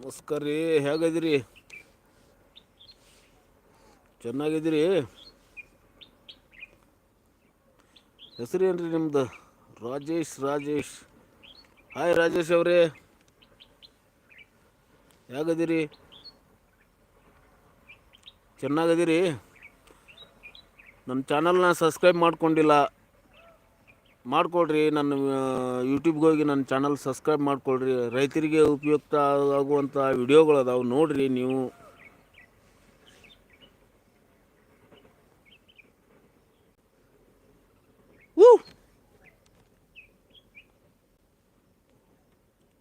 ನಮಸ್ಕಾರ ರೀ, ಹೇಗಿದ್ದೀರಿ? ಚೆನ್ನಾಗಿದ್ದೀರಿ? ಹೆಸರು ರೀ ನಿಮ್ಮದು ರಾಜೇಶ್ ರಾಜೇಶ್. ಹಾಯ್ ರಾಜೇಶ್ ಅವರೇ. ಹೇಗಿದ್ದೀರಿ? ಚೆನ್ನಾಗಿದ್ದೀರಿ? ನನ್ನ ಚಾನಲ್ನ ಸಬ್ಸ್ಕ್ರೈಬ್ ಮಾಡ್ಕೊಂಡಿಲ್ಲ. ಮಾಡ್ಕೊಳ್ರಿ, ನನ್ನ ಯೂಟ್ಯೂಬ್ಗೆ ಹೋಗಿ ನನ್ನ ಚಾನಲ್ ಸಬ್ಸ್ಕ್ರೈಬ್ ಮಾಡ್ಕೊಳ್ರಿ. ರೈತರಿಗೆ ಉಪಯುಕ್ತ ಆಗುವಂಥ ವಿಡಿಯೋಗಳು ಅದಾವೆ, ನೋಡಿರಿ ನೀವು.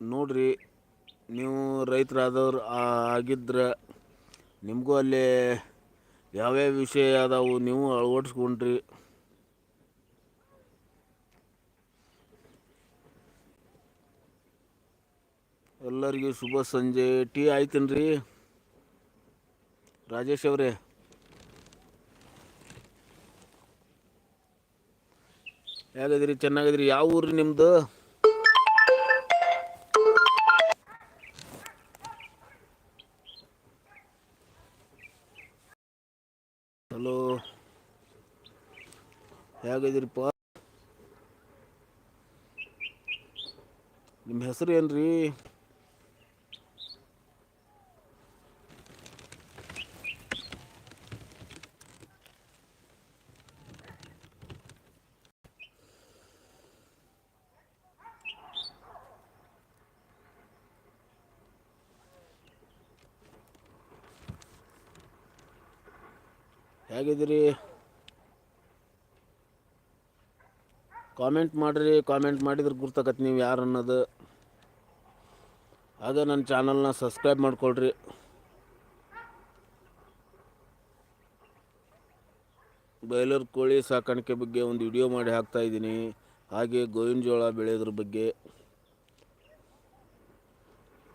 ನೋಡ್ರಿ, ನೀವು ರೈತರಾದವ್ರು ಆಗಿದ್ರೆ ನಿಮಗೂ ಅಲ್ಲಿ ಯಾವ್ಯಾವ ವಿಷಯ ಅದಾವು, ನೀವು ಅಳವಡಿಸ್ಕೊಂಡ್ರಿ. ಎಲ್ಲರಿಗೂ ಶುಭ ಸಂಜೆ. ಟೀ ಆಯ್ತೇನ್ರಿ? ರಾಜೇಶ್ ಅವರೇ. ಹೇಗಿದ್ರಿ ಚೆನ್ನಾಗಿದ್ರಿ ಯಾವ ಊರು ನಿಮ್ಮದು ಹಲೋ. ಹೇಗಿದ್ರಿಪ್ಪ ನಿಮ್ಮ ಹೆಸರು ಏನ್ರಿ? ಹೇಗಿದ್ದೀರಿ? ಕಾಮೆಂಟ್ ಮಾಡಿರಿ ಕಾಮೆಂಟ್ ಮಾಡಿದ್ರೆ ಗುರ್ತಾಕತ್ತೆ ನೀವು ಯಾರು ಅನ್ನೋದು. ಹಾಗೆ ನನ್ನ ಚಾನಲ್ನ ಸಬ್ಸ್ಕ್ರೈಬ್ ಮಾಡ್ಕೊಳ್ರಿ. ಬಾಯ್ಲರ್ ಕೋಳಿ ಸಾಕಾಣಿಕೆ ಬಗ್ಗೆ ಒಂದು ವಿಡಿಯೋ ಮಾಡಿ ಹಾಕ್ತಾ ಇದ್ದೀನಿ. ಹಾಗೆ ಗೋವಿನ ಜೋಳ ಬೆಳೆಯೋದ್ರ ಬಗ್ಗೆ.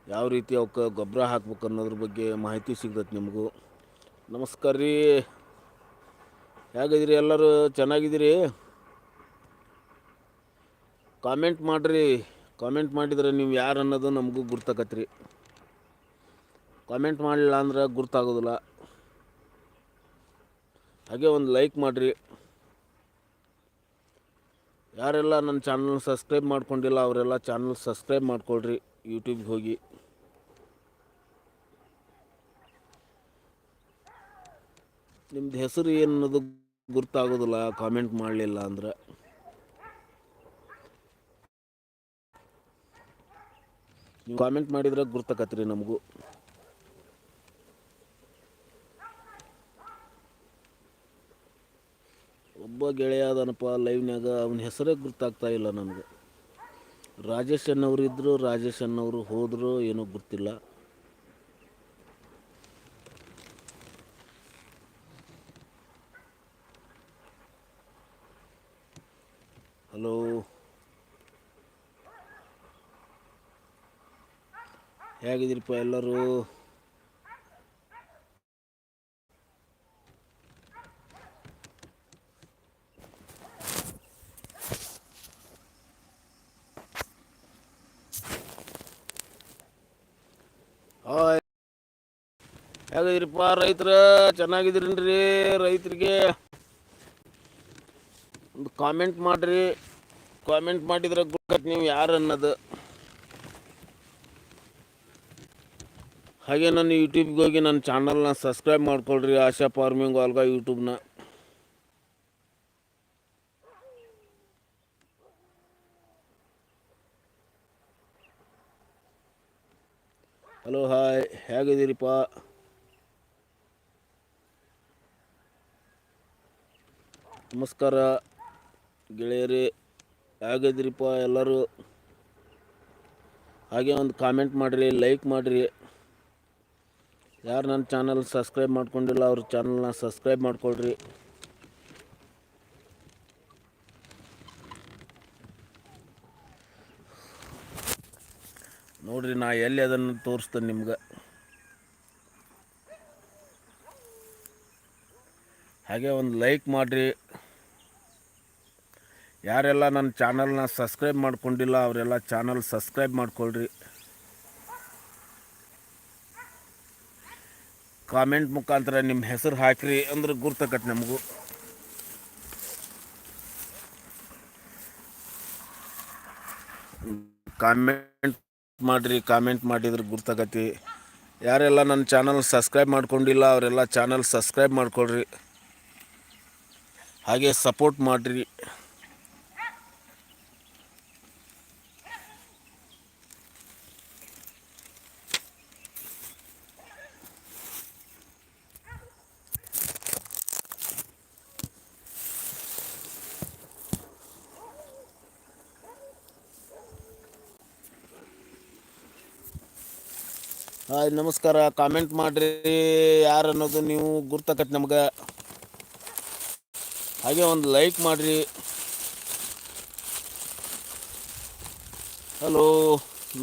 ಯಾವ ರೀತಿ ಅವಕ್ಕೆ ಗೊಬ್ಬರ ಹಾಕ್ಬೇಕು ಅನ್ನೋದ್ರ ಬಗ್ಗೆ ಮಾಹಿತಿ ಸಿಗ್ತೈತೆ ನಿಮಗೂ. ನಮಸ್ಕಾರ ರೀ ಹೇಗಿದ್ದೀರಿ ಎಲ್ಲರೂ? ಚೆನ್ನಾಗಿದ್ದೀರಿ? ಕಾಮೆಂಟ್ ಮಾಡಿರಿ. ಕಾಮೆಂಟ್ ಮಾಡಿದರೆ ನೀವು ಯಾರು ಅನ್ನೋದು ನಮಗೂ ಗುರ್ತಾಕತ್ರಿ. ಕಾಮೆಂಟ್ ಮಾಡಲಿಲ್ಲ ಅಂದ್ರೆ ಗುರ್ತಾಗೋದಿಲ್ಲ. ಹಾಗೆ ಒಂದು ಲೈಕ್ ಮಾಡಿರಿ. ಯಾರೆಲ್ಲ ನನ್ನ ಚಾನಲ್ ಸಬ್ಸ್ಕ್ರೈಬ್ ಮಾಡ್ಕೊಂಡಿಲ್ಲ, ಅವರೆಲ್ಲ ಚಾನಲ್ ಸಬ್ಸ್ಕ್ರೈಬ್ ಮಾಡ್ಕೊಳ್ರಿ ಯೂಟ್ಯೂಬ್ಗೆ ಹೋಗಿ. ನಿಮ್ದು ಹೆಸರು ಏನು ಅನ್ನೋದು ಗುರ್ತಾಗೋದಿಲ್ಲ ಕಾಮೆಂಟ್ ಮಾಡಲಿಲ್ಲ ಅಂದ್ರೆ. ನೀವು ಕಾಮೆಂಟ್ ಮಾಡಿದ್ರೆ ಗುರ್ತಕತ್ರಿ ನಮಗೂ. ಒಬ್ಬ ಗೆಳೆಯ ಅದನಪ್ಪ ಲೈವ್ನಾಗ ಅವನ ಹೆಸರೇ ಗುರ್ತಾಗ್ತಾ ಇಲ್ಲ ನನಗೆ. ರಾಜೇಶ್ ಅನ್ನೋರು ಇದ್ದರು ರಾಜೇಶ್ ಅನ್ನೋರು ಹೋದರು, ಏನೂ ಗೊತ್ತಿಲ್ಲ ಹಲೋ. ಹೇಗಿದ್ದೀರಿಪ್ಪ ಎಲ್ಲರೂ? ಹಾಯ್. ಹೇಗಿದ್ದೀರಪ್ಪ ರೈತರ? ಚೆನ್ನಾಗಿದ್ದೀರೇನ್ರಿ ರೈತರಿಗೆ? ಕಾಮೆಂಟ್ ಮಾಡಿರಿ. ಕಾಮೆಂಟ್ ಮಾಡಿದ್ರೆ ಗುಡ್ಕಟ್ ನೀವು ಯಾರು ಅನ್ನೋದು. ಹಾಗೆ ನಾನು ಯೂಟ್ಯೂಬ್ಗೆ ಹೋಗಿ ನನ್ನ ಚಾನಲ್ನ ಸಬ್ಸ್ಕ್ರೈಬ್ ಮಾಡ್ಕೊಳ್ರಿ. ಆಶಾ ಫಾರ್ಮಿಂಗ್ ಆಲ್ಗ ಯೂಟ್ಯೂಬ್ನ ಹಲೋ ಹಾಯ್ ಹೇಗಿದ್ದೀರಿಪ್ಪ? ನಮಸ್ಕಾರ. ಗೆಳೆಯರಿ, ಹೇಗಿದ್ರಿಪ್ಪ ಎಲ್ಲರೂ ಹಾಗೆ ಒಂದು ಕಾಮೆಂಟ್ ಮಾಡಿರಿ ಲೈಕ್ ಮಾಡಿರಿ. ಯಾರು ನನ್ನ ಚಾನಲ್ ಸಬ್ಸ್ಕ್ರೈಬ್ ಮಾಡ್ಕೊಂಡಿಲ್ಲ, ಅವ್ರ ಚಾನಲ್ನ ಸಬ್ಸ್ಕ್ರೈಬ್ ಮಾಡ್ಕೊಳ್ರಿ. ನೋಡ್ರಿ, ನಾ ಎಲ್ಲಿ ಅದನ್ನು ತೋರಿಸ್ತೇನೆ ನಿಮ್ಗೆ. ಹಾಗೆ ಒಂದು ಲೈಕ್ ಮಾಡಿರಿ. ಯಾರೆಲ್ಲ ನನ್ನ ಚಾನಲ್ನ ಸಬ್ಸ್ಕ್ರೈಬ್ ಮಾಡ್ಕೊಂಡಿಲ್ಲ, ಅವರೆಲ್ಲ ಚಾನಲ್ ಸಬ್ಸ್ಕ್ರೈಬ್ ಮಾಡ್ಕೊಳ್ರಿ. ಕಾಮೆಂಟ್ ಮುಖಾಂತರ ನಿಮ್ಮ ಹೆಸರು ಹಾಕಿರಿ ಅಂದ್ರೆ ಗುರ್ತಕತ್ತೆ ನಮಗೂ. ಕಾಮೆಂಟ್ ಮಾಡಿರಿ, ಕಾಮೆಂಟ್ ಮಾಡಿದ್ರೆ ಗುರ್ತಾಗತಿ ಯಾರೆಲ್ಲ ನನ್ನ ಚಾನಲ್ ಸಬ್ಸ್ಕ್ರೈಬ್ ಮಾಡ್ಕೊಂಡಿಲ್ಲ, ಅವರೆಲ್ಲ ಚಾನಲ್ ಸಬ್ಸ್ಕ್ರೈಬ್ ಮಾಡ್ಕೊಳ್ರಿ. ಹಾಗೆ ಸಪೋರ್ಟ್ ಮಾಡಿರಿ. ಹಾಯ್ ನಮಸ್ಕಾರ. ಕಾಮೆಂಟ್ ಮಾಡಿರಿ ಯಾರು ಅನ್ನೋದು ನೀವು ಗುರ್ತಕಟ್ ನಮ್ಗೆ. ಹಾಗೆ ಒಂದು ಲೈಕ್ ಮಾಡಿರಿ. ಹಲೋ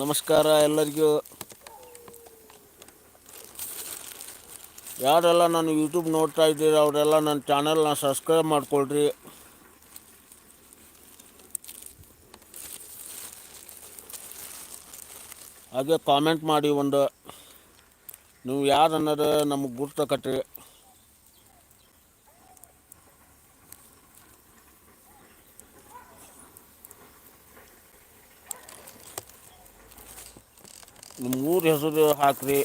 ನಮಸ್ಕಾರ ಎಲ್ಲರಿಗೂ. ಯಾರೆಲ್ಲ ನಾನು ಯೂಟ್ಯೂಬ್ ನೋಡ್ತಾ ಇದ್ದೀರಿ ಅವರೆಲ್ಲ ನನ್ನ ಚಾನಲ್ನ ಸಬ್ಸ್ಕ್ರೈಬ್ ಮಾಡ್ಕೊಳ್ರಿ. ಹಾಗೆ ಕಾಮೆಂಟ್ ಮಾಡಿ ಒಂದು ನೀವು ಯಾರು ಅನ್ನೋದು ನಮಗೆ ಗುರ್ತಕಟ್ರಿ ನಿಮ್ಮ ಊರ ಹೆಸರು ಹಾಕ್ರಿ.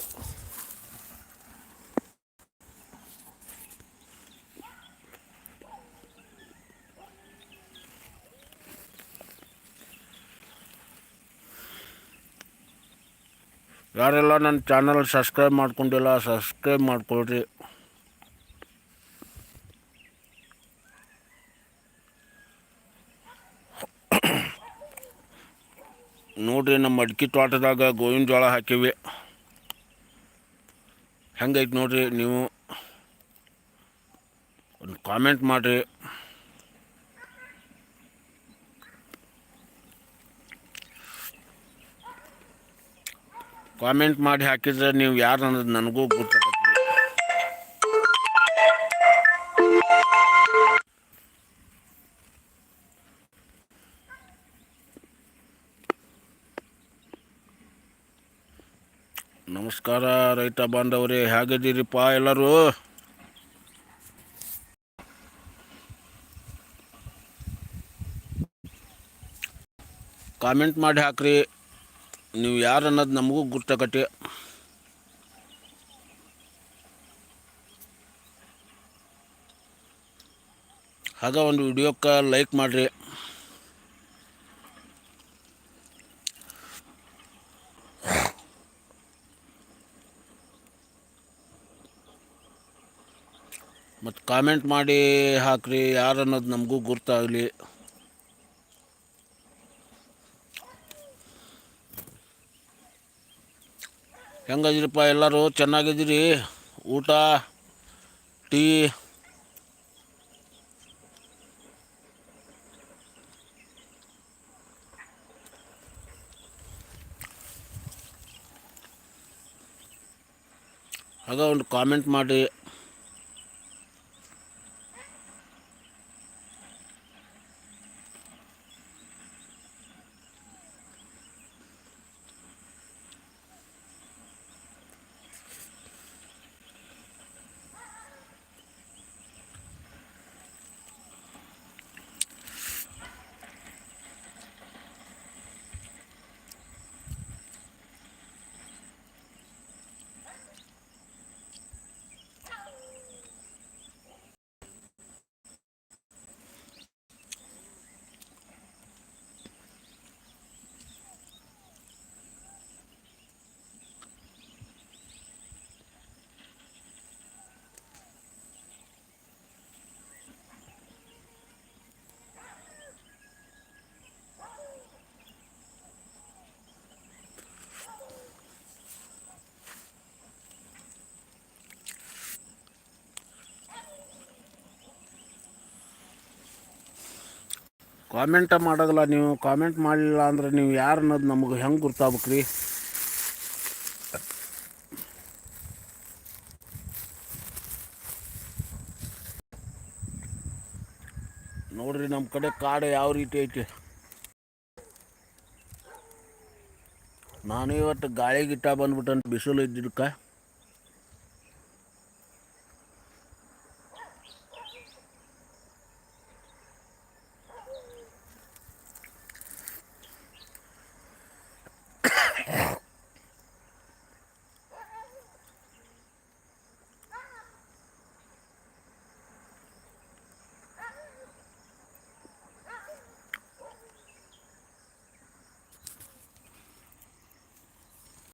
ಯಾರೆಲ್ಲ ನನ್ನ ಚಾನಲ್ ಸಬ್ಸ್ಕ್ರೈಬ್ ಮಾಡ್ಕೊಂಡಿಲ್ಲ ಸಬ್ಸ್ಕ್ರೈಬ್ ಮಾಡ್ಕೊಳ್ರಿ. ನೋಡ್ರಿ ನಮ್ಮ ಅಡ್ಕೆ ತೋಟದಾಗ ಗೋವಿನ ಜೋಳ ಹಾಕಿವಿ. ಹೆಂಗೈತೆ ನೋಡ್ರಿ ನೀವು? ಒಂದು ಕಾಮೆಂಟ್ ಮಾಡಿರಿ. ಕಾಮೆಂಟ್ ಮಾಡಿ ಹಾಕಿದ್ರೆ ನೀವು ಯಾರು ಅನ್ನೋದು ನನಗೂ ಗೊತ್ತಾಗತ್ತೆ. ನಮಸ್ಕಾರ ರೈತ ಬಾಂಧವರೇ, ಹೇಗಿದ್ದೀರಿಪ್ಪ ಎಲ್ಲರೂ? ಕಾಮೆಂಟ್ ಮಾಡಿ ಹಾಕ್ರಿ. ನೀವು ಯಾರು ಅನ್ನೋದು ನಮಗೂ ಗುರ್ತಕಟ್ಟಿ ಹಾಗೆ ಒಂದು ವಿಡಿಯೋಕ್ಕೆ ಲೈಕ್ ಮಾಡಿರಿ. ಮತ್ತು ಕಾಮೆಂಟ್ ಮಾಡಿ ಹಾಕ್ರಿ ಯಾರು ಅನ್ನೋದು ನಮಗೂ ಗುರ್ತಾಗಲಿ. ಹೆಂಗದಿರಪ್ಪ ಎಲ್ಲರೂ ಚೆನ್ನಾಗಿದ್ದೀರಿ? ಊಟ ಟೀ ಆಗ ಒಂದು ಕಾಮೆಂಟ್ ಮಾಡಿ. ಕಾಮೆಂಟ ಮಾಡೋದಿಲ್ಲ, ನೀವು ಕಾಮೆಂಟ್ ಮಾಡಲಿಲ್ಲ ಅಂದ್ರೆ ನೀವು ಯಾರು ಅನ್ನೋದು ನಮಗೆ ಹೆಂಗೆ ಗುರ್ತಾಗ್ಬೇಕು ರೀ ನೋಡ್ರಿ ನಮ್ಮ ಕಡೆ ಕಾಡು ಯಾವ ರೀತಿ ಐತಿ. ನಾನು ಇವತ್ತು ಗಾಳಿ ಗಿಟ್ಟ ಬಂದ್ಬಿಟ್ಟಂತ ಬಿಸಿಲು ಇದ್ದಿದ್ದಕ್ಕೆ